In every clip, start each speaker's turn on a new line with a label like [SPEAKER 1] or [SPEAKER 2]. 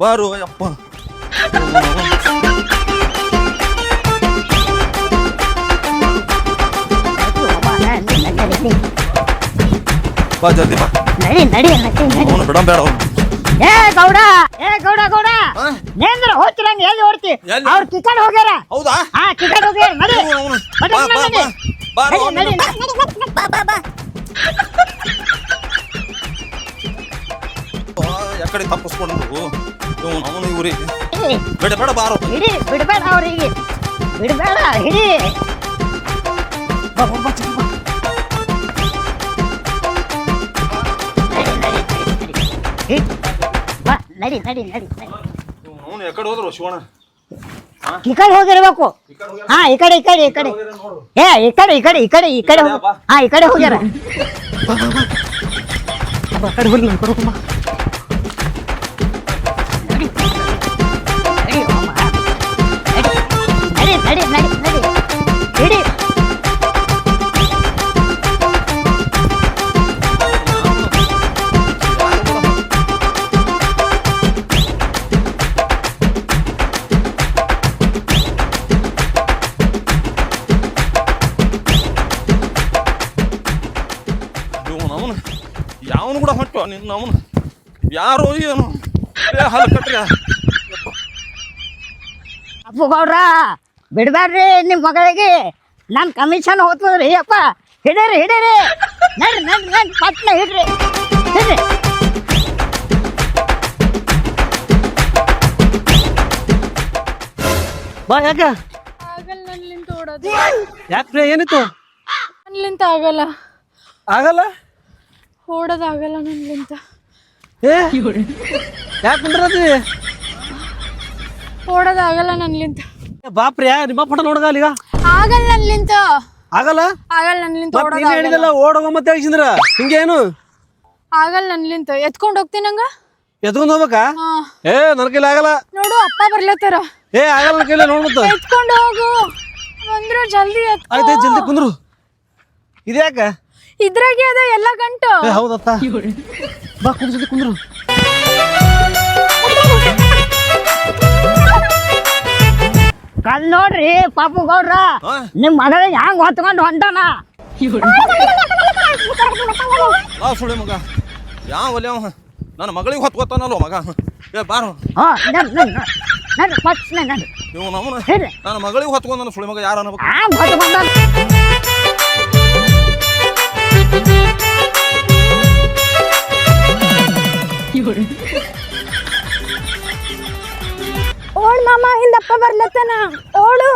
[SPEAKER 1] ಬಾರು ಯಪ್ಪ ಬಾ ಜಲ್ದಿ ಬಾ
[SPEAKER 2] ನಡಿ ನಡಿ ನಡಿ ನಡಿ
[SPEAKER 1] ಅವನು ಬಿಡಂಬೇಡ ಅವ್ನು
[SPEAKER 2] ಏ ಗೌಡ ಏ ಗೌಡ ಗೌಡ? ನೇಂದ್ರ ಹೋಗ್ತಿರಂಗ ಎಲ್ಲಿ ಓಡ್ತಿ
[SPEAKER 1] ಎಲ್ಲಿ?
[SPEAKER 2] ಅವ್ರ ಕಿಕಡ್ ಹೋಗ್ಯಾರ
[SPEAKER 1] ಹೌದಾ
[SPEAKER 2] ಹಾ ಕಿಕಡ್ ಹೋಗ್ಯಾರ ನಡಿ
[SPEAKER 1] ಅವ್ನು, ಬಾ, ಬಾ,
[SPEAKER 2] ನಡಿ.
[SPEAKER 1] ಬಾ. ಬಾರು
[SPEAKER 2] ನಡಿ,
[SPEAKER 1] ಅವ್ನು.
[SPEAKER 2] ನಡಿ, ನಡಿ. ಬಾ, ಬಾ, ಬಾ.
[SPEAKER 1] ಬಾ, ಯಾಕಡೆ ತಪ್ಪಿಸ್ಕೊಂಡು ಅವನು ಬಿಡಬೇಡ ಬಾರೋ.
[SPEAKER 2] ಹಿಡಿ ಬಿಡಬೇಡ ಅವ್ರಿಗೆ. ಬಿಡ್ಬೇಡ ಹಿಡಿ. ಬಾ. ನಡಿ, ನಡಿ, ನಡಿ,
[SPEAKER 1] ಅವನು ಹೋದ್ರು
[SPEAKER 2] ಈ ಕಡೆ ಹೋಗಿರ್ಬೇಕು. ಹಾ ಈ ಕಡೆ ಈ ಕಡೆ ಈ ಕಡೆ. ಏ ಈ ಕಡೆ ಈ ಕಡೆ ಈ ಕಡೆ ಈ ಕಡೆ. ಹಾ ಈ ಕಡೆ ಹೋಗ್ಯಾರ.
[SPEAKER 1] ಕೂಡ ನಿನ್ನ ಅವನು ಯಾರು ಏನು. ಹಲ್ ಕಟ್ರಿ.
[SPEAKER 2] ಅಪ್ಪು ಗೌಡ್ರ ಬಿಡ್ಬೇಡ್ರಿ ನಿಮ್ಮ ಮಗಳಿಗೆ. ನನ್ನ ಕಮಿಷನ್ ಹೋಗ್ತದ್ರಿ ಅಪ್ಪ ಹಿಡೀರಿ ಹಿಡೀರಿ. ನಡ್ರಿ ನಡ್ರಿ ನಡ್ರಿ ಪಟ್ನ ಹಿಡ್ರಿ. ಹಿಡ್ರಿ.
[SPEAKER 3] ಬಾ ಯಾಕ?
[SPEAKER 4] ಆಗಲ್ಲ ನನ್ಲಿಂತ ಓಡೋದು.
[SPEAKER 3] ಯಾಕ್ರೆ ಏನಿತ್ತು?
[SPEAKER 4] ನನ್ಲಿಂತ ಆಗಲ್ಲ.
[SPEAKER 3] ಆಗಲ್ಲ?
[SPEAKER 4] ಓಡೋದಾಗಲ್ಲ ನನ್ಗಿಂತ.
[SPEAKER 3] ಏ? ಯಾಕೆ ಕುಂದ್ರತಿ?
[SPEAKER 4] ಓಡೋದಾಗಲ್ಲ ನನ್ಗಿಂತ.
[SPEAKER 3] ಬಾ ಪ್ರಿಯ ನಿಮ್ಮ ಪಟ ನೋಡಗ ಈಗ
[SPEAKER 4] ಆಗಲ್ಲ ನನ್ಲಿಂತ
[SPEAKER 3] ಆಗಲ್ಲ?
[SPEAKER 4] ಆಗಲ್ಲ ನನ್ಲಿಂತ
[SPEAKER 3] ಮತ್ ನೀನ್
[SPEAKER 4] ಓಡೋದಾಗಲ್ಲ.
[SPEAKER 3] ಹೇಳಿದಲ್ಲ ಓಡೋಗ ಮತ್ತೆ ಹೇಳಿಸಿದ್ರ ಹಿಂಗೇನು?
[SPEAKER 4] ಆಗಲ್ಲ ನನ್ಲಿಂತ ಎತ್ಕೊಂಡು ಹೋಗ್ತೀನಿ ನಂಗ?
[SPEAKER 3] ಎತ್ಕೊಂಡ್ ಹೋಗ್ಬೇಕಾ?
[SPEAKER 4] ಹಾ.
[SPEAKER 3] ಏ ನನ್ನ ಕೈಲಿ ಆಗಲ್ಲ.
[SPEAKER 4] ನೋಡು ಅಪ್ಪ ಬರ್ಲತ್ತಾರ
[SPEAKER 3] ಏ ಆಗಲ್ಲ ನನ್ ಕೈಲಿ ಮತ್ತ.
[SPEAKER 4] ಎತ್ಕೊಂಡು ಹೋಗು. ಬಂದ್ರು ಜಲ್ದಿ ಎತ್ಕೊ.
[SPEAKER 3] ಆಯ್ತು ಜಲ್ದಿ ಕುಂದ್ರು. ಇದ್ಯಾಕ?
[SPEAKER 4] ಇದ್ರಾಗೆ ಅದ ಎಲ್ಲ ಗಂಟು.
[SPEAKER 3] ಏ ಹೌದತ್ತ? ಬಾ ಕುಂದ್ರು
[SPEAKER 2] ಕಲ್ ನೋಡ್ರಿ ಪಾಪು ಗೌಡ್ರ.
[SPEAKER 1] ನಿಮ್
[SPEAKER 2] ನಿಮ್ಮ ಮಗಳ ಹ್ಯಾಂಗ್ ಹೊತ್ಕೊಂಡು ಹೊಂಟಾನ?
[SPEAKER 1] ಆ ಸುಳಿ ಮಗ. ಯಾವ ಒಲೆ ಅವ? ನನ್ನ ಮಗಳಿಗೆ ಹೊತ್ಕೊತಾನಲ್ಲ ಮಗ? ಏ ಬಾರು.
[SPEAKER 2] ಹಾ ನಡ್ರಿ ನಡ್ರಿ ಹಿಡ್ರಿ
[SPEAKER 1] ನನ್ನ ಮಗಳಿಗೆ ಹೊತ್ಕೊಂಡ್ ಸುಳಿ ಮಗ ಯಾರು ಅನ್ನಬೇಕು?
[SPEAKER 2] ಹ್ಯಾಂಗ್ ಹೊತ್ಕೊಂಡ
[SPEAKER 4] ಓಳ್ ಮಾಮ ಹಿಂದಪ್ಪ ಬರ್ಲತ್ತನ? ಓಳು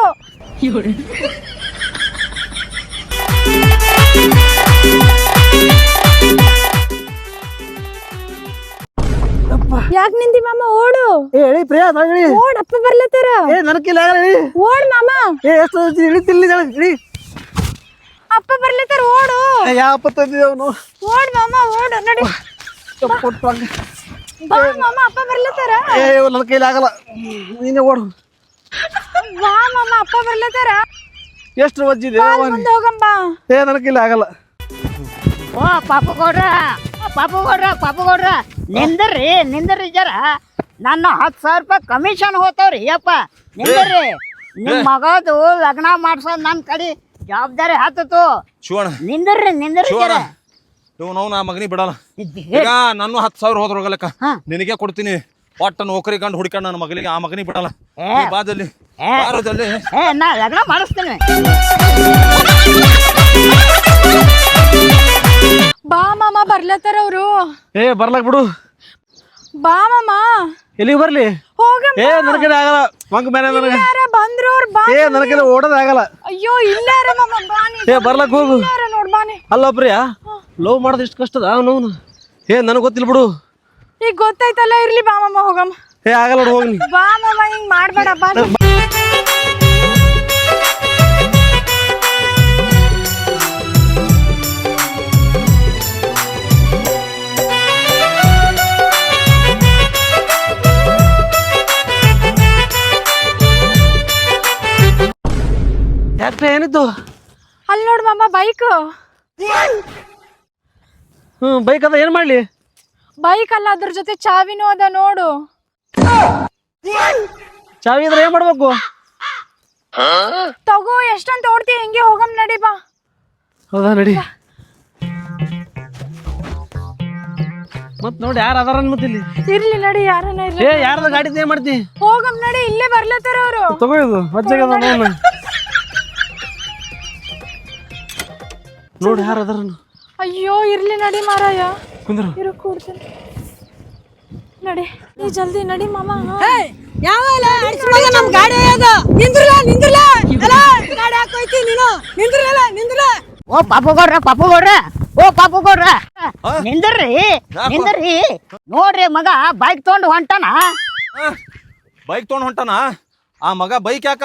[SPEAKER 4] ಯಾಕ್ ನಿಂತಿ ಮಾಮ ಓಡು.
[SPEAKER 3] ಏ ಹೇಳಿ ಪ್ರಿಯಾ ಹೇಳಿ
[SPEAKER 4] ಓಡ್ ಅಪ್ಪ ಬರ್ಲತ್ತಾರ.
[SPEAKER 3] ಏ ನನಕಿಲ್ಲ ಹೇಳಿ.
[SPEAKER 4] ಓಡ್ ಮಾಮ.
[SPEAKER 3] ಏ ಎಷ್ಟು ಇಳಿತಿಲ್ಲ ಹೇಳಿ.
[SPEAKER 4] ಅಪ್ಪ ಬರ್ಲತ್ತಾರ ಓಡು.
[SPEAKER 3] ಯಾವ ತಂದಿದವನು ಅವನು?
[SPEAKER 4] ಓಡ್ ಮಾಮ ಓಡು ನಡಿ. ಬಾ. ಮಾಮ ಅಪ್ಪ ಬರ್ಲತ್ತಾರ
[SPEAKER 3] ಏ ನನ್ನ ಕೈಲಿ ಆಗಲ್ಲ. ನೀನೇ ಓಡು.
[SPEAKER 4] ಬಾ ಮಾಮ ಅಪ್ಪ ಬರ್ಲತ್ತಾರ
[SPEAKER 3] ಎಷ್ಟು ವಜ್ಜಿದೆ
[SPEAKER 4] ಮುಂದೆ ಹೋಗಂಬಾ
[SPEAKER 3] ಏ ನನ್ನ ಕೈಲಿ ಆಗಲ್ಲ.
[SPEAKER 2] ಓ ಪಾಪ ಗೌಡ್ರ ಪಾಪ ಗೌಡ್ರ ಪಾಪು ಗೌಡ್ರ. ನಿಂದ್ರಿ ನಿಂದ್ರಿ ಜರ. ನನ್ನ ಹತ್ತು ಸಾವಿರ ರೂಪಾಯಿ ಕಮಿಷನ್ ಹೋತಾವ್ರಿ ಅಪ್ಪ. ನಿಂದ್ರಿ. ನಿಮ್ಮ ಮಗದು ಲಗ್ನ ಮಾಡ್ಸೋದ್ ನನ್ನ ಕಡೆ. ಜವಾಬ್ದಾರಿ ಹತ್ತತು
[SPEAKER 1] ಶಿವಣ್ಣ.
[SPEAKER 2] ನಿಂದ್ರಿ ನಿಂದ್ರಿ
[SPEAKER 1] ಶಿವಣ್ಣ. ಇವನು ಅವ್ನು ಆ ಮಗನಿಗೆ ಬಿಡಲ್ಲ. ಈಗ ನಾನು ಹತ್ತು ಸಾವಿರ ಹೋದ್ರ ಹೋಗಲಕ್ಕ ನಿನಗೆ ಕೊಡ್ತೀನಿ. ಒಟ್ಟ ನೌಕರಿ ಕಂಡು ಹುಡ್ಕೊಂಡು ನನ್ನ ಮಗನಿಗೆ ಆ ಮಗನಿಗೆ ಬಿಡಲ್ಲ. ಬಾದಲ್ಲಿ
[SPEAKER 2] ಬಾರದಲ್ಲಿ ನಾ ಲಗ್ನ ಮಾಡಿಸ್ತೀನಿ.
[SPEAKER 4] ಬಾ ಮಾಮ ಬರ್ಲತ್ತಾರ ಅವರು.
[SPEAKER 3] ಏ ಬರ್ಲಕ್ ಬಿಡು.
[SPEAKER 4] ಬಾ ಮಾಮ.
[SPEAKER 3] ಎಲ್ಲಿಗೆ ಬರ್ಲಿ?
[SPEAKER 4] ಹೋಗಮ್ಮ.
[SPEAKER 3] ಏ ನನ್ನ ಕಡೆ ಆಗಲ್ಲ. ಮಂಗ ಮೇಲೆ ನನಗೆ.
[SPEAKER 4] ಬಂದ್ರು ಬಾ
[SPEAKER 3] ಏ ನನ್ನ ಕಡೆ ಓಡೋದ್ ಆಗಲ್ಲ.
[SPEAKER 4] ಅಯ್ಯೋ ಇಲ್ಲ
[SPEAKER 3] ಏ ಬರ್ಲಕ್ ಹೋಗು. ಅಲ್ಲ ಪ್ರಿಯ ಲವ್ ಮಾಡೋದು ಇಷ್ಟು ಕಷ್ಟದ? ಅವನು ಏ ನನಗೆ ಗೊತ್ತಿಲ್ಲ ಬಿಡು.
[SPEAKER 4] ಈಗ ಗೊತ್ತಾಯ್ತಲ್ಲ ಇರ್ಲಿ ಬಾ ಮಾಮ ಹೋಗಮ್ಮ.
[SPEAKER 3] ಏ ಆಗಲ್ಲ ಹೋಗ್ಲಿ ಹೋಗಿ
[SPEAKER 4] ಬಾ ಮಾಮ ಹಿಂಗ್ ಮಾಡ್ಬೇಡ ಬಾ
[SPEAKER 3] ಯಾಕೆ ಏನಿದ್ದು?
[SPEAKER 4] ಅಲ್ಲಿ ನೋಡು ಮಾಮ ಬೈಕ್
[SPEAKER 3] ಹ್ಮ್ ಬೈಕ್ ಅದ ಏನು ಮಾಡ್ಲಿ?
[SPEAKER 4] ಬೈಕ್ ಅಲ್ಲ ಅದ್ರ ಜೊತೆ ಚಾವಿನೂ ಅದ ನೋಡು.
[SPEAKER 3] ಚಾವಿ ಇದ್ರೆ ಏನ್ ಮಾಡ್ಬೇಕು?
[SPEAKER 4] ತಗೋ ಎಷ್ಟಂತ ಓಡ್ತಿ ಹಿಂಗೆ ಹೋಗಮ್ ನಡಿ ಬಾ.
[SPEAKER 3] ಹೌದಾ ನಡಿ. ಮತ್ ನೋಡಿ ಯಾರು ಅದಾರ ಮತ್ತಿಲ್ಲಿ
[SPEAKER 4] ಇರ್ಲಿ ನಡಿ ಯಾರನ್ನ ಇರ್ಲಿ.
[SPEAKER 3] ಏ ಯಾರದ ಗಾಡಿ ಏನ್ ಮಾಡ್ತಿ?
[SPEAKER 4] ಹೋಗಮ್ ನಡಿ ಇಲ್ಲೇ ಬರ್ಲತ್ತಾರ ಅವರು.
[SPEAKER 3] ತಗೋ ಇದು ಮಜ್ಜಾಗದ ನೋಡ ಯಾರು ಅದಾರ
[SPEAKER 4] ಅಯ್ಯೋ ಇರ್ಲಿ ನಡಿ ಮಾರಾಯ.
[SPEAKER 3] ಕುಂದ್ರ.
[SPEAKER 4] ಇರು ಕೂಡ್ತೀನಿ. ನಡಿ ನೀ ಜಲ್ದಿ ನಡಿ ಮಾಮ.
[SPEAKER 5] ಯಾವಲ್ಲ ಅಡ್ಸ್ ಮಗ ನಮ್ ಗಾಡಿ ಅದ ನಿಂದ್ರಲ್ಲ ನಿಂದ್ರಲ್ಲ. ಅಲ್ಲ ಗಾಡಿ ಹಾಕೋಯ್ತಿ ನೀನು. ನಿಂದ್ರಲ್ಲ ನಿಂದ್ರಲ್ಲ.
[SPEAKER 2] ಓ ಪಾಪು ಗೌಡ್ರ ಪಾಪು ಗೌಡ್ರ. ಓ ಪಾಪು ಗೌಡ್ರ. ನಿಂದ್ರಿ ನಿಂದ್ರಿ. ನೋಡ್ರಿ ಮಗ ಬೈಕ್ ತಗೊಂಡು ಹೊಂಟಾನ?
[SPEAKER 1] ಬೈಕ್ ತೊಗೊಂಡು ಹೊಂಟಾನ? ಆ ಮಗ ಬೈಕ್ ಯಾಕ?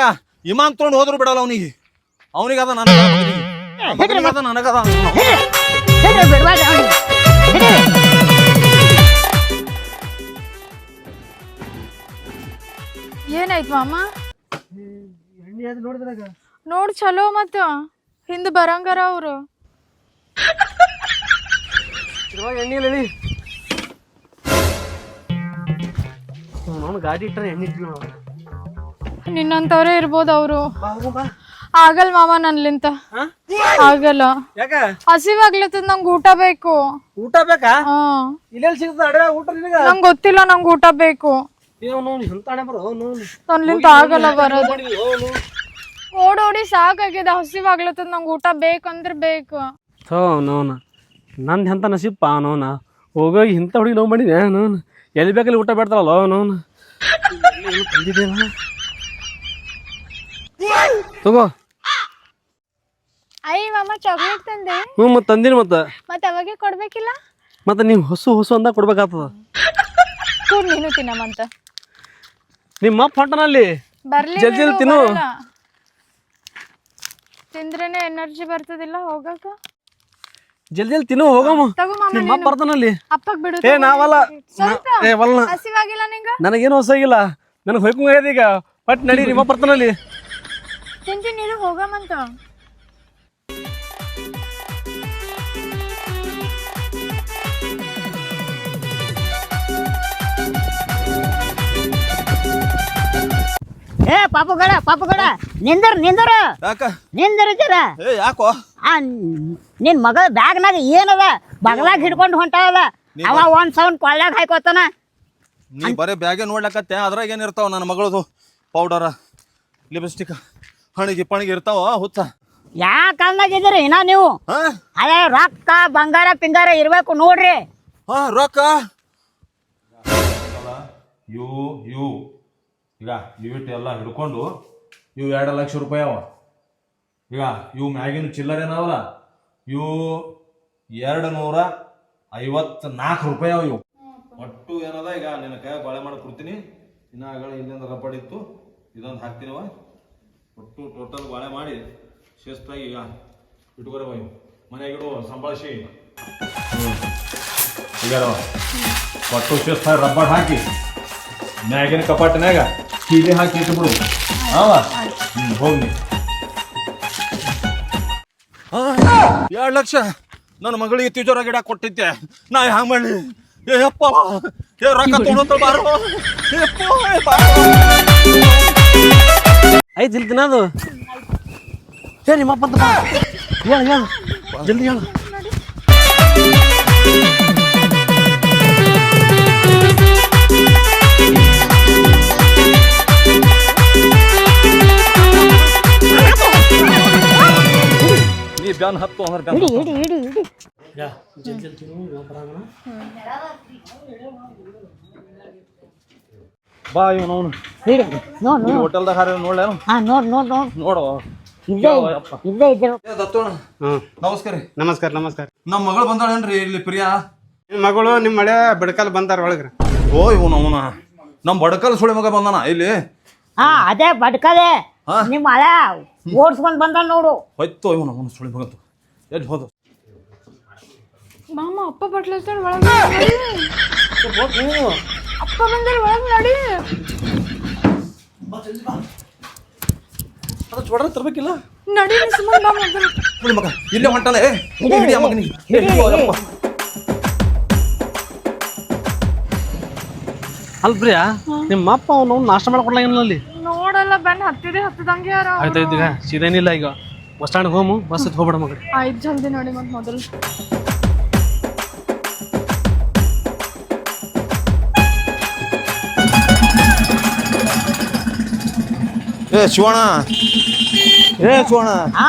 [SPEAKER 1] ಇಮಾನ್ ತಗೊಂಡು ಹೋದ್ರು ಬಿಡಲ್ಲ ಅವನಿಗೆ. ಅವನಿಗದ ನನಗದ ನನಗದ.
[SPEAKER 4] ಏನಾಯ್ತು ಮಾಮ? ನೋಡ್ ಚಲೋ ಮತ್ತ. ಹಿಂದ ಬರಂಗಾರ ಅವರು.
[SPEAKER 3] ಎಣ್ಣೆ ಗಾಡಿ ಇಟ್ಟರೆ ಎಣ್ಣೆ
[SPEAKER 4] ನಿನ್ನಂತವ್ರೆ ಇರ್ಬೋದು ಅವರು.
[SPEAKER 3] ಬಾ ಹೋಗು ಬಾ.
[SPEAKER 4] ಆಗಲ್ ಮಾಮ ನನ್ಲಿಂತ.
[SPEAKER 3] ಹಾ?
[SPEAKER 4] ಆಗಲ್ಲ.
[SPEAKER 3] ಯಾಕ?
[SPEAKER 4] ಹಸಿವಾಗ್ಲತ್ತದ ನಂಗ್ ಊಟ ಬೇಕು.
[SPEAKER 3] ಊಟ ಬೇಕಾ?
[SPEAKER 4] ಹಾ.
[SPEAKER 3] ಇಲ್ಲೆಲ್ಲಿ ಸಿಗ್ತದ ಊಟ ನಿನಗ?
[SPEAKER 4] ನಂಗೆ ಗೊತ್ತಿಲ್ಲ ನಂಗ್ ಊಟ ಬೇಕು.
[SPEAKER 3] ನೋವು ಬರೋ ನೋವು
[SPEAKER 4] ನನ್ಲಿಂತ ಆಗಲ್ಲ ಬರೋದು. ಓಡೋಡಿ ಸಾಕಾಗಿದೆ ಹಸಿವಾಗ್ಲತ್ತದ ನಂಗ್ ಊಟ ಬೇಕಂದ್ರ ಬೇಕು.
[SPEAKER 3] ಥೋ ನೋನ ನಂದು ಎಂತ ನಸಿಪ್ಪ ನೋನ ಹೋಗೋಗಿ ಇಂಥ ಹುಡುಗಿ ನೋವು ಮಾಡಿದೆ ನೋನು ಎಲ್ಲಿ ಬೇಕಲ್ಲಿ ಊಟ ಬೇಡ್ತಾರಲ್ಲ ನೋನು ಬಂದಿದ್ದೇನ ತಗೋ.
[SPEAKER 4] ಐ ಮಾಮ ಚಾಕ್ಲೇಟ್ ತಂದೆ.
[SPEAKER 3] ಹ್ಞೂ ಮತ್ತೆ ತಂದಿನಿ ಮತ್ತೆ.
[SPEAKER 4] ಮತ್ತೆ ಅವಾಗೆ ಕೊಡ್ಬೇಕಿಲ್ಲ?
[SPEAKER 3] ಮತ್ತೆ ನೀವು ಹೊಸು ಹೊಸು ಅಂದ ಕೊಡ್ಬೇಕಾಗ್ತದ.
[SPEAKER 4] ಕೂರ್ ನೀನು ತಿನ್ನಮಂತ
[SPEAKER 3] ನಿಮ್ಮ ಅಪ್ಪ ಹೊಂಟನಲ್ಲಿ
[SPEAKER 4] ಬರ್ಲಿ
[SPEAKER 3] ಜಲ್ದಿ
[SPEAKER 4] ಬಿಡು,
[SPEAKER 3] ತಿನ್ನು.
[SPEAKER 4] ಬರಲ್ಲ. ತಿಂದ್ರೇನೆ ಎನರ್ಜಿ ಬರ್ತದಿಲ್ಲ ಹೋಗಾಕ?
[SPEAKER 3] ಜಲ್ದಿ ಜಲ್ದಿ ತಿನ್ನು ಹೋಗಮ್ಮ.
[SPEAKER 4] ತಗೋ ಮಾಮ
[SPEAKER 3] ನಿಮ್ಮ ಅಪ್ಪ ಬರ್ತಾನಲ್ಲಿ
[SPEAKER 4] ಅಪ್ಪಗ್ ಬಿಡು
[SPEAKER 3] ಏ ನಾವಲ್ಲ.
[SPEAKER 4] ಸ್ವಲ್ಪ
[SPEAKER 3] ನಾ- ಏ ವಲ್ಲ
[SPEAKER 4] ಹಸಿವಾಗಿಲ್ಲ ನಿಂಗ?
[SPEAKER 3] ನನಗೇನು ಹೊಸಾಗಿಲ್ಲ. ನನಗೆ ಹೊಯ್ಕೊಂಡ್ ಈಗ. ಬಟ್ ನಡಿ ನಿಮ್ಮ ಅಪ್ಪ ಬರ್ತಾನಲ್ಲಿ
[SPEAKER 4] ತಿಂತೀನಿ ನೀರು ಹೋಗಮಂತ
[SPEAKER 2] ಏ ಪಾಪು ಗಡ ಪಾಪು ಗಡ ನಿಂದರ್ ನಿಂದರ.
[SPEAKER 1] ಯಾಕ?
[SPEAKER 2] ನಿಂದರ ಜರ.
[SPEAKER 1] ಏ ಯಾಕೋ?
[SPEAKER 2] ಆ ನಿನ್ ಮಗ ಬ್ಯಾಗ್ನಾಗ ಏನದ? ಬಗಲಾಗ ಹಿಡ್ಕೊಂಡು ಹೊಂಟಾವಲ್ಲ ಅವ ಒಂದ್ ಸೌಂಡ್ ಕೊಳ್ಳಾಗ ಹಾಕೋತಾನ
[SPEAKER 1] ನೀ ಬರೀ ಬ್ಯಾಗೇ ನೋಡ್ಲಕತ್ತೆ ಅದ್ರಾಗ ಏನಿರ್ತಾವ ಇರ್ತಾವ ನನ್ನ ಮಗಳದು ಪೌಡರ್ ಲಿಪ್ಸ್ಟಿಕ್ ಹಣಿಗೆ ಪಣಿಗೆ ಇರ್ತಾವ ಹುತ್ತ?
[SPEAKER 2] ಯಾ ಕಾಲ್ದಾಗ ಇದೀರಿ ಇನ್ನ ನೀವು?
[SPEAKER 1] ಹಾ?
[SPEAKER 2] ಅದೇ ರೊಕ್ಕ ಬಂಗಾರ ಪಿಂಗಾರ ಇರ್ಬೇಕು ನೋಡ್ರಿ.
[SPEAKER 1] ಹಾ ರೊಕ್ಕ? ಇವು ಇವು ಈಗ ಇವಿಟ್ಟು ಎಲ್ಲ ಹಿಡ್ಕೊಂಡು ಇವು ಎರಡು ಲಕ್ಷ ರೂಪಾಯಿ ಅವ. ಈಗ ಇವು ಮ್ಯಾಗಿನ ಚಿಲ್ಲರ್ ಏನಾವಲ್ಲ ಇವು ಎರಡು ನೂರ ಐವತ್ತು ನಾಲ್ಕು ರೂಪಾಯಿ ಅವ ಇವು. ಒಟ್ಟು ಏನದ ಈಗ ನಿನ್ನ ಕೈ ಬಳೆ ಮಾಡಿ ಕೊಡ್ತೀನಿ. ಇನ್ನ ಇಲ್ಲಿಂದ ರಬ್ಬಡ್ ಇತ್ತು ಇದೊಂದು ಹಾಕ್ತೀನವ ಒಟ್ಟು ಟೋಟಲ್ ಬಾಳೆ ಮಾಡಿ ಶಿಸ್ತಾಗಿ ಈಗ ಇಟ್ಕೊರವ ಇವು ಮನೆಯಾಗ ಇಡು ಸಂಭಾಳಿಸಿ. ಈಗ ಒಟ್ಟು ಶಿಸ್ತಾಗಿ ರಬ್ಬರ್ ಹಾಕಿ ಮ್ಯಾಗಿನ ಕಪಾಟಿನಾಗ ಕೀಲಿ ಹಾಕಿ ಇಟ್ಬಿಡು. ಹಾವ ಹ್ಞೂ ಹೋಗಿ ಎರಡು ಲಕ್ಷ. ನನ್ನ ಮಗಳಿಗೆ ತಿಜೋರ ಗಿಡ ಕೊಟ್ಟಿದ್ದೆ. ನಾ ಹ್ಯಾಂಗ ಮಾಡಿ ಏ ಅಪ್ಪ ಏ ರೊಕ್ಕ ತೊಗೊಂಡು ಬಾರೋ. ಏ ಅಪ್ಪ, ಬಾರೋ.
[SPEAKER 3] ಐತಿ ಇಲ್ಲಿ ತಿನ್ನೋದು ಸರಿ ನಿಮ್ಮ ಅಪ್ಪ ಅಂತ ಹೇಳು ಹೇಳು. ಜಲ್ದಿ ಹೇಳು.
[SPEAKER 1] ನೀ ಬ್ಯಾನ್ ಹತ್ತು ಅಂದ್ರೆ
[SPEAKER 2] ಇಡಿ ಇಡಿ ಇಡಿ
[SPEAKER 1] ಬಾ ಇವನು ಅವನು
[SPEAKER 2] ಇಡಿ ನೋಡ್ ನೋಡ್
[SPEAKER 1] ಹೋಟೆಲ್ದಾಗ ಹಾರ ನೋಡ್ಲೇನು
[SPEAKER 2] ಹಾ ನೋಡ್ ನೋಡ್ ನೋಡ್
[SPEAKER 1] ನೋಡು.
[SPEAKER 2] ಇಲ್ಲೇ ಇಲ್ಲೇ ಇದ್ದರು.
[SPEAKER 1] ದತ್ತೋಣ.
[SPEAKER 6] ಹ್ಞೂ
[SPEAKER 1] ನಮಸ್ಕಾರ ರೀ.
[SPEAKER 6] ನಮಸ್ಕಾರ ನಮಸ್ಕಾರ.
[SPEAKER 1] ನಮ್ಮ ಮಗಳು ಬಂದಾಳೇನ್ರಿ ಇಲ್ಲಿ ಪ್ರಿಯಾ?
[SPEAKER 6] ನಿಮ್ಮ ಮಗಳು ನಿಮ್ಮ ಮಳೆ ಬಡ್ಕಲ್ ಬಂದಾರ ಒಳಗ್ರಿ.
[SPEAKER 1] ಓ ಇವನು ಅವನ. ನಮ್ಮ ಬಡಕಲ್ ಸುಳಿ ಮಗ ಬಂದಾನ ಇಲ್ಲಿ?
[SPEAKER 2] ಹಾ ಅದೇ ಬಡ್ಕದೆ
[SPEAKER 1] ಹಾ.
[SPEAKER 2] ನಿಮ್ಮ ಹಳ ಓಡ್ಸ್ಕೊಂಡು ಬಂದ ನೋಡು.
[SPEAKER 1] ಹೋಯ್ತು ಇವನು ಅವನು ಸುಳಿ ಮಗ ಎಲ್ಲಿ ಹೋದ?
[SPEAKER 4] ಮಾಮ ಅಪ್ಪ ಬಟ್ಲತ್ತಾರ ಒಳಗೆ ನಡಿ. ಅಪ್ಪ ಬಂದ್ರೆ ಒಳಗೆ ನಡಿ.
[SPEAKER 3] ಅದು ಚೋಡ್ರ ತರ್ಬೇಕಿಲ್ಲ
[SPEAKER 4] ನಡಿ ನೀ ಸುಮ್ಮನೆ ಬಾ ಮೊದಲು.
[SPEAKER 1] ಸುಳಿ ಮಗ ಇಲ್ಲೇ ಹೊಂಟಾನೆ ಹಿಡಿ ಹಿಡಿ ಆ ಮಗನಿಗೆ ಏ, ಹಿಡಿಯೋ,
[SPEAKER 3] ಪ್ರಿಯಾ ನಿಮ್ಮ ಅಪ್ಪ ಅವನು ನಾಷ್ಟ ಮಾಡ್ಕೊಡ್ಲಾಗಿಲ್ಲ ಅಲ್ಲಿ?
[SPEAKER 4] ನೋಡಲ್ಲ ಬೆನ್ ಹತ್ತಿದೆ ಹತ್ತಿದಂಗೆ ಯಾರ
[SPEAKER 3] ಸೀದೇನಿಲ್ಲ ಈಗ ಬಸ್ ಸ್ಟ್ಯಾಂಡ್ ಹೋಮು ಬಸ್ ಹೋಗ್ಬೇಡ ಮಗಡಿ
[SPEAKER 4] ಆಯ್ತು ಜಲ್ದಿ ನೋಡಿ ಮತ್ತೆ ಮೊದಲು.
[SPEAKER 1] ಏ ಶಿವಣ್ಣ. ಏ ಶಿವಣ
[SPEAKER 2] ಹಾ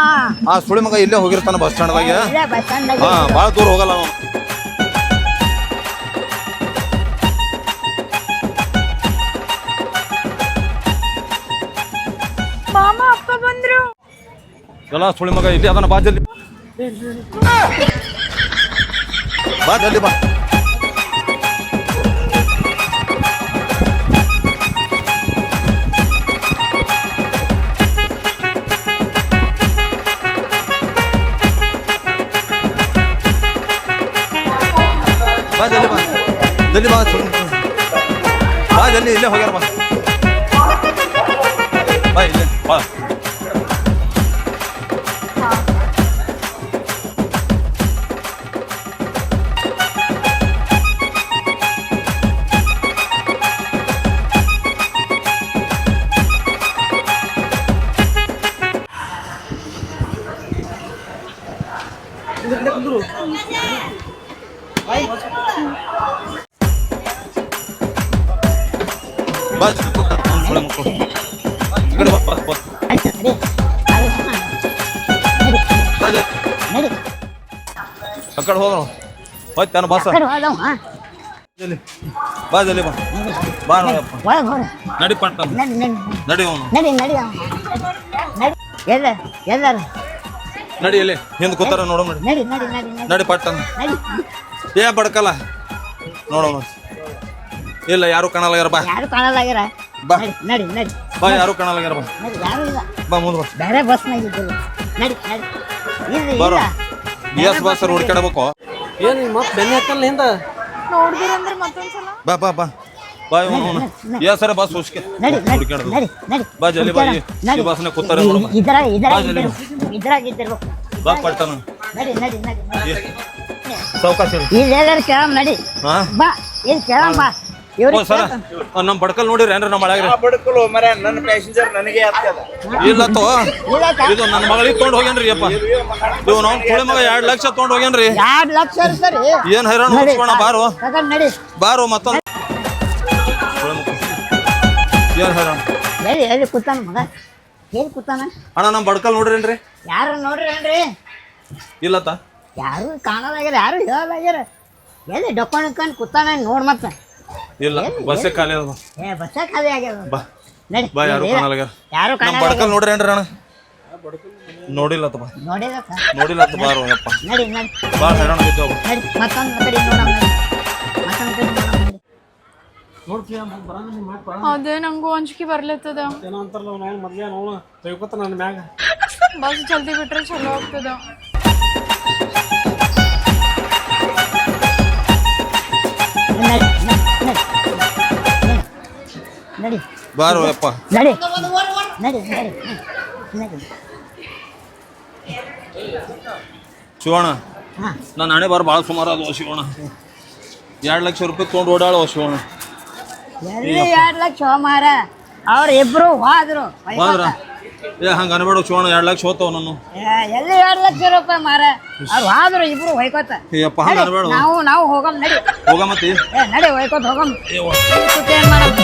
[SPEAKER 1] ಆ ಸುಳಿ ಮಗ ಇಲ್ಲೇ ಹೋಗಿರ್ತಾನ ಬಸ್ ಸ್ಟ್ಯಾಂಡ್ದಾಗೆ
[SPEAKER 2] ಇಲ್ಲೇ ಬಸ್ ಸ್ಟ್ಯಾಂಡ್
[SPEAKER 1] ಹಾ ಭಾಳ ದೂರ ಹೋಗಲ್ಲ ಅವನು.
[SPEAKER 4] ಮಾಮ ಅಪ್ಪ ಬಂದ್ರು.
[SPEAKER 1] ಎಲ್ಲ ಸುಳಿ ಮಗ ಇಲ್ಲಿ ಅದನ್ನ ಬಾ ಜಲ್ದಿ. ಬಾ ಜಲ್ದಿ ಬಾ. ಜಲ್ದಿ ಬಾ. ಬಾ ಜಲ್ದಿ ಇಲ್ಲೇ ಹೋಗ್ಯಾರ ಬಾ ಬಾ ಇಲ್ಲೇ. ಬಾ ಬಾ ಸುಳಿ ಮಕ್ಕಳು ಈ ಕಡೆ ಬಾ ಬಾ. ಬಾ
[SPEAKER 2] ನಡಿ
[SPEAKER 1] ಆ ಕಡೆ ಹೋಗೋಣ. ಹೋಯ್ತಾನ ಬಸ್ ಜಲ್ದಿ ಬಾ ಬಾ ಬಾ ನಡಿ ಪಟ್ಟ
[SPEAKER 2] ನಡಿ ನಡಿ
[SPEAKER 1] ನಡಿ.
[SPEAKER 2] ಎಲ್ಲ ಎಲ್ಲಾರ.
[SPEAKER 1] ನಡಿ ಇಲ್ಲಿ. ಹಿಂದ್ ಕೂತಾರ ನೋಡೋಣ ನಡಿ.
[SPEAKER 2] ನಡಿ
[SPEAKER 1] ಏ ಬಡ್ಕಲ್ಲ. ನೋಡೋಣ ಇಲ್ಲ ಯಾರು ಕಾಣಲಾಗ್ಯಾರ ಬಾ.
[SPEAKER 2] ಯಾರು ಕಾಣಲಾಗ್ಯಾರ
[SPEAKER 1] ಬಾ.
[SPEAKER 2] ನಡಿ ನಡಿ ನಡಿ.
[SPEAKER 1] ಬಾ ಯಾರು ಕಾಣಲಾಗ್ಯಾರ ಬಾ.
[SPEAKER 2] ನಡಿ ಯಾರು ಇಲ್ಲ.
[SPEAKER 1] ಬಾ ಮುಂದ್ ಬಾ.
[SPEAKER 2] ಬೇರೆ ಬಸ್ನಾಗ ಇದ್ದಿಲ್ಲ ನಡಿ ನಡಿ. ಇಲ್ಲಿ
[SPEAKER 1] ಬರೋ.
[SPEAKER 2] ಇಲ್ಲ.
[SPEAKER 1] ಬಿ ಎಸ್ ಬಸ್ ಹುಡ್ಕಾಡ್ಬೇಕು
[SPEAKER 3] ಏನು ನಿಮ್ಮ ಅಪ್ಪ ಬೆನ್ನೆ ಹಾಕಲ್ಲ ಹಿಂದ?
[SPEAKER 4] ನೋಡ್ದಿರಂದ್ರೆ ಮತ್ತೊಂದ್ಸಲ.
[SPEAKER 1] ಬಾ ಬಾ ಬಾ. ಬಾ ಇವನು ಎಸ್ ಸರ್ ಬಸ್ ಹುಸ್ಕೆ
[SPEAKER 2] ನಡಿ ನಡಿ
[SPEAKER 1] ಹುಡ್ಕಾಡೋದು
[SPEAKER 2] ನಡಿ ನಡಿ.
[SPEAKER 1] ಬಾ ಜಲ್ದಿ ಬಾ, ಈ-
[SPEAKER 2] ಬಸ್
[SPEAKER 1] ಈ ಬಸ್ನಾಗ ಕೂತಾರೆ ನೋಡು.
[SPEAKER 2] ಇದ್ರಾಗ ಇದ್ರಾಗ
[SPEAKER 1] ಬಾ. ಜಲ್ದಿ.
[SPEAKER 2] ಇದ್ದಿರ್ಬೇಕು. ಇದ್ರಾಗ ಇದ್ದಿರ್ಬೇಕು.
[SPEAKER 1] ಬಾ ಪಟ್ಟನ
[SPEAKER 2] ನಡಿ ನಡಿ ನಡಿ ನಡಿ.
[SPEAKER 1] ಸಾವಕಾಶ ಇರು.
[SPEAKER 2] ಇಲ್ಲಿ ಎಲ್ಲರ ಕೇಳಮ್ ನಡಿ.
[SPEAKER 1] ಹಾ?
[SPEAKER 2] ಬಾ ಇಲ್ಲಿ ಕೇಳಮ್ ಬಾ. ಇವ್ರಿಗೆ
[SPEAKER 1] ಸರ. ನಮ್ಮ ಬಡ್ಕಲ್ ನೋಡಿರಿ ಏನ್ರ ನಮ್ಮ ಮಳ್ಯಾಗ್ರಿ?
[SPEAKER 7] ಬಡ್ಕಲು ಮರ ನನ್ನ ಪ್ಯಾಸೆಂಜರ್ ನನಗೆ ಆಗ್ತದ
[SPEAKER 1] ಇಲ್ಲ ತೋ. ಇದು ನನ್ನ ಮಗಳಿಗೆ ತೊಗೊಂಡ್ ಹೋಗ್ಯಾನ್ರಿ ಅಪ್ಪ. ಇದು ನಾವು ಕುಳಿ ಮಗ ಎರಡ್ ಲಕ್ಷ ತೊಗೊಂಡ್ ಹೋಗ್ಯಾನ್ರಿ.
[SPEAKER 2] ಎರಡ್ ಲಕ್ಷ ಇರ್ತಾರೆ
[SPEAKER 1] ಏನ್ ಹೈರಾಣ ಮುಗಿಸ್ಕೋಣ ಬಾರೋ.
[SPEAKER 2] ನಡಿ.
[SPEAKER 1] ಬಾರೋ ಮತ್ತೊಂದು. ಏನ್ ಹೈರಾಣ?
[SPEAKER 2] ಹೇಳಿ ಹೇಳಿ ಕೂತಾನ ಮಗ. ಹೇಳಿ ಕೂತಾನ.
[SPEAKER 1] ಅಣ್ಣ ನಮ್ಮ ಬಡ್ಕಲ್ ನೋಡ್ರೇನ್ರಿ?
[SPEAKER 2] ಯಾರು ನೋಡ್ರಿ ಏನ್ರಿ
[SPEAKER 1] ಇಲ್ಲತ್ತ
[SPEAKER 2] ಯಾರು ಕಾಣಲಾಗ್ಯಾರ ಯಾರು ಹೇಳಲಾಗ್ಯಾರ ಎಲ್ಲಿ ಡೊಕ್ಕೊಂಡು ಕೂತಾನ ನೋಡ್ ಮತ್ತ.
[SPEAKER 1] ಇಲ್ಲ ಬಸ್ ಖಾಲಿ ಅದ.
[SPEAKER 2] ಏ ಬಸ್ಸ ಖಾಲಿ ಆಗ್ಯಾವ.
[SPEAKER 1] ಬಾ
[SPEAKER 2] ನಡಿ
[SPEAKER 1] ಬಾ ಯಾರು.
[SPEAKER 2] ಯಾರು
[SPEAKER 1] ನಮ್ಮ ಬಡ್ಕಲ್
[SPEAKER 2] ನೋಡ್ರಿ
[SPEAKER 1] ಏನ್ರಿ ಅಣ್ಣ? ಬಾ
[SPEAKER 2] ನೋಡಿಲ್ಲ ಸರ್
[SPEAKER 1] ನೋಡಿಲ್ಲತ್ತ ಬಾರೋ ಯಪ್ಪ
[SPEAKER 2] ನಡಿ ನಡಿ.
[SPEAKER 1] ಬಾಳ ಹೈರಾಣ
[SPEAKER 2] ನಡಿ ಮತ್ತೊಂದು ಕಡೆ ನಡಿ. ಮತ್ತೊಂದು ಕಡೆ ನಡಿ.
[SPEAKER 4] ಅದೇ ನಂಗೂ ಅಂಜಿಕೆ ಬರ್ಲತ್ತದ.
[SPEAKER 3] ಏನೋ ಅಂತಾರಲ್ಲ ನಾವು ಮೊದ್ಲೇ ನಾವು ತೆಗಿಕೊತ ನನ್ನ ಮ್ಯಾಗ.
[SPEAKER 4] ಬಸ್ ಜಲ್ದಿ ಬಿಟ್ರೆ ಚಲೋ ಆಗ್ತದ.
[SPEAKER 2] ನಡಿ. ನಡಿ.
[SPEAKER 1] ಬಾರು ಯಪ್ಪ.
[SPEAKER 2] ನಡಿ. ನಡಿ ನಡಿ ನಡಿ.
[SPEAKER 1] ಶಿವಣ್ಣ
[SPEAKER 2] ಹಾಂ.
[SPEAKER 1] ನನ್ನ ಹಣೆ ಬಾರ ಭಾಳ ಸುಮಾರು ಅದು ಶಿವಣ್ಣ. ಎರಡು ಲಕ್ಷ ರೂಪಾಯಿ ತೊಗೊಂಡು ಓಡಾಳು ಶಿವಣ್ಣ.
[SPEAKER 2] ಎಲ್ಲಿ ಎರಡು ಲಕ್ಷ ಮಾರ. ಅವ್ರ ಇಬ್ರು ಹೋದ್ರು.
[SPEAKER 1] ಹೋದ್ರ? ಏ ಹಂಗೆ ಅನ್ಬೇಡ ಚೋಣ ಎರಡು ಲಕ್ಷ ಹೋತಾವ ನಾನು
[SPEAKER 2] ಎಲ್ಲಿ ಎರಡು ಲಕ್ಷ ರೂಪಾಯಿ ಮಾರ? ಅವ್ರು ಹೋದ್ರು ಇಬ್ರು ಹೊಯ್ಕೋತ.
[SPEAKER 1] ಏಪ್ಪ ಹಂಗ ಅನ್ಬೇಡ
[SPEAKER 2] ನಾವು ನಾವು ಹೋಗಮ್ ನಡಿ.
[SPEAKER 1] ಹೋಗಮತ್ತಿ
[SPEAKER 2] ಏ ನಡಿ ಹೊಯ್ಕೋತ ಹೋಗಮ್. ಏನ್ ಮಾಡಮ್?